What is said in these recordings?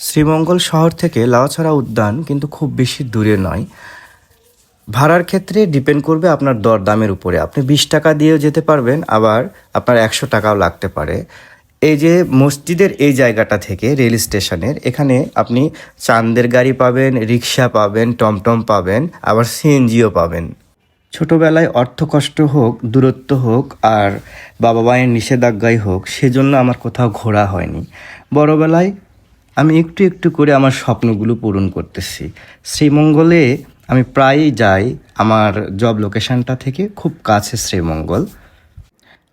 শ্রীমঙ্গল শহর থেকে লাউছড়া উদ্যান কিন্তু খুব বেশি দূরে নয়। ভাড়ার ক্ষেত্রে ডিপেন্ড করবে আপনার দরদামের উপরে। আপনি বিশ টাকা দিয়েও যেতে পারবেন, আবার আপনার একশো টাকাও লাগতে পারে। এই যে মসজিদের এই জায়গাটা থেকে রেল স্টেশনের, এখানে আপনি চান্দের গাড়ি পাবেন, রিক্সা পাবেন, টমটম পাবেন, আবার সিএনজিও পাবেন। ছোটবেলায় অর্থ কষ্ট হোক, দূরত্ব হোক, আর বাবা মায়ের নিষেধাজ্ঞাই হোক, সেজন্য আমার কোথাও ঘোরা হয়নি। বড়বেলায় আমি একটু একটু করে আমার স্বপ্নগুলো পূরণ করতেছি। শ্রীমঙ্গলে আমি প্রায়ই যাই আমার জব লোকেশানটা থেকে খুব কাছে শ্রীমঙ্গল।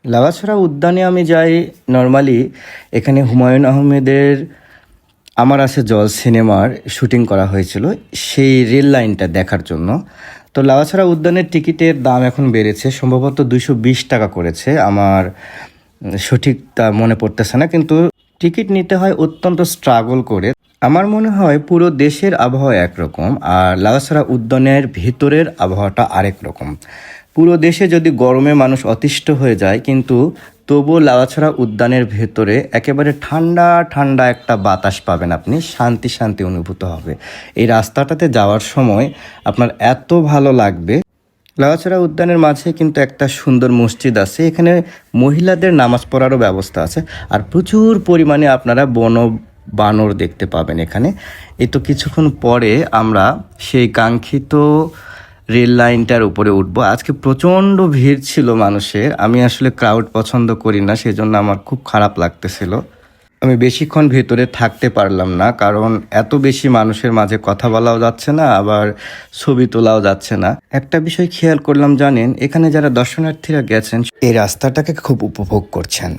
লাগাছড়া উদ্যানে আমি যাই নর্মালি এখানে হুমায়ুন আহমেদের আমার আছে জল সিনেমার শুটিং করা হয়েছিল সেই রেল লাইনটা দেখার জন্য। তো লাগাছড়া উদ্যানের টিকিটের দাম এখন বেড়েছে, সম্ভবত দুশো বিশ টাকা করেছে। আমার সঠিক তা মনে পড়তেছে না, কিন্তু টিকিট নিতে হয় অত্যন্ত স্ট্রাগল করে। আমার মনে হয় পুরো দেশের আবহাওয়া একরকম, আর লাগাছড়া উদ্যানের ভেতরের আবহাওয়াটা আরেক রকম। পুরো দেশে যদি গরমে মানুষ অতিষ্ঠ হয়ে যায়, কিন্তু তবুও লাগাছড়া উদ্যানের ভেতরে একেবারে ঠান্ডা ঠান্ডা একটা বাতাস পাবেন আপনি, শান্তি শান্তি অনুভূত হবে। এই রাস্তাটাতে যাওয়ার সময় আপনার এত ভালো লাগবে। লাগাছড়া উদ্যানের মাঝে কিন্তু একটা সুন্দর মসজিদ আছে। এখানে মহিলাদের নামাজ পড়ারও ব্যবস্থা আছে। আর প্রচুর পরিমাণে আপনারা বন বানর দেখতে পাবেন এখানে। এ তো কিছুক্ষণ পরে আমরা সেই কাঙ্ক্ষিত রেল লাইনটার উপরে উঠবো। আজকে প্রচণ্ড ভিড় ছিল মানুষের। আমি আসলে ক্রাউড পছন্দ করি না, সেজন্য আমার খুব খারাপ লাগতেছিল। আমি বেশিক্ষণ ভেতরে থাকতে পারলাম না, কারণ এত বেশি মানুষের মাঝে কথা বলাও যাচ্ছে না, আবার ছবি তোলাও যাচ্ছে না। একটা বিষয় খেয়াল করলাম, জানেন, এখানে যারা দর্শনার্থীরা গেছেন, এই রাস্তাটাকে খুব উপভোগ করছেন।